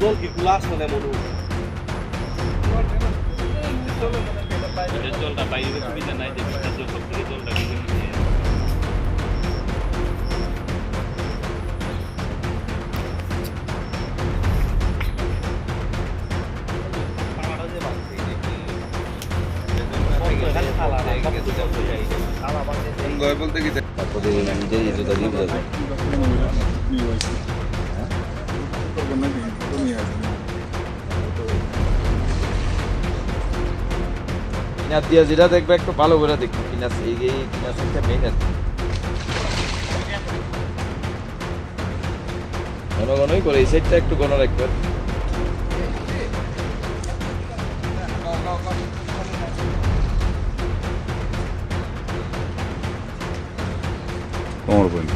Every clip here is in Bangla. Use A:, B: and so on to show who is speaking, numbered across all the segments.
A: জল কি গুলা আসছে না
B: জলটা বাইরে সুবিধা নাই যে জল থেকে জলটা
C: বলতে কি
D: তারপরে নিজেই জুতা দিয়ে যায় দিয়া যেটা দেখবে, একটু ভালো করে দেখবে। কিনার এই কিনার সাইডটা মেইন আর। ঘন ঘনই করে, এই সাইডটা একটু ঘন রাখবে।
C: কোমর পর্যন্ত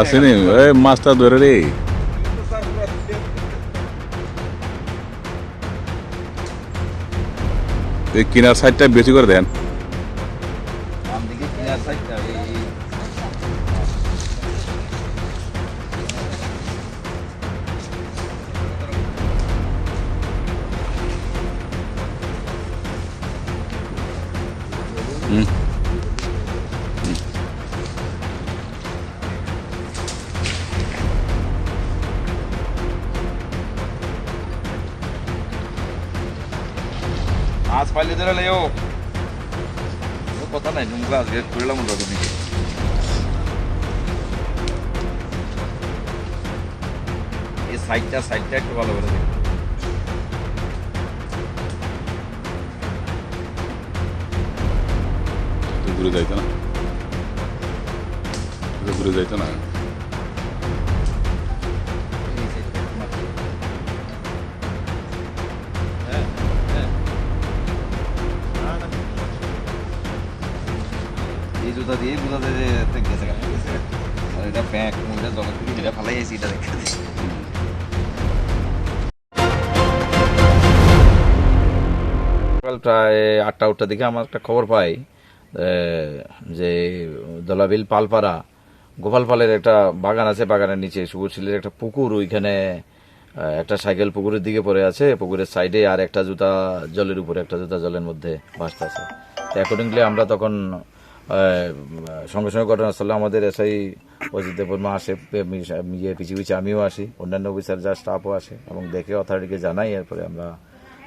C: আসেনি এই মাছটা ধরে রে এই কিনার সাইডটা বেশি করে দেন হুম
D: মাছ পাইলে ধরে লেও ও কথা নাই নুমকা আজকে করলাম রবি দিকে এই সাইডটা সাইডটা একটু ভালো করে দেখো
C: একটু দূরে যাইতো
D: জুতা দিয়ে, বোঝা যায় যে গেছে। আর এটা মুখটা জলের থেকে যেটা ফালাই আছি এটা দেখে প্রায় আটটা উঠটার দিকে আমার একটা খবর পাই যে দলাবিল পালপাড়া গোপাল পালের একটা বাগান আছে, বাগানের নিচে সুবুরশিলের একটা পুকুর, ওইখানে একটা সাইকেল পুকুরের দিকে পড়ে আছে, পুকুরের সাইডে আর একটা জুতা জলের উপরে, একটা জুতা জলের মধ্যে ভাসতে আছে অ্যাকর্ডিংলি আমরা তখন সঙ্গে সঙ্গে ঘটনাস্থলে আমাদের এসআই অজিত দেবর্মা আসে ইয়ে পিছিয়ে পিছিয়ে আমিও আসি, অন্যান্য অফিসার যা স্টাফও আসে এবং দেখে অথরিটিকে জানাই, এরপরে আমরা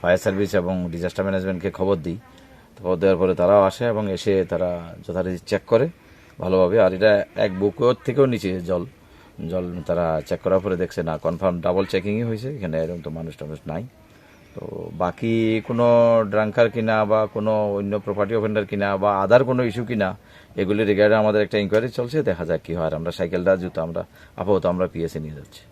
D: ফায়ার সার্ভিস এবং ডিজাস্টার ম্যানেজমেন্টকে খবর দিই। খবর দেওয়ার পরে তারাও আসে এবং এসে তারা যথারীতি চেক করে ভালোভাবে। আর এটা এক বুকের থেকেও নিচে জল জল তারা চেক করার পরে দেখছে না কনফার্ম ডাবল চেকিংই হয়েছে, এখানে এরকম তো মানুষ টানুষ নাই। তো বাকি কোনো ড্রাঙ্কার কিনা বা কোনো অন্য প্রপার্টি অফেন্ডার কিনা বা আদার কোনো ইস্যু কিনা, এগুলি রিগার্ডে আমাদের একটা ইনকোয়ারি চলছে, দেখা যাক কী হয়। আর আমরা সাইকেলটা জুতো আমরা, আপাতত আমরা পিএসএ নিয়ে যাচ্ছি।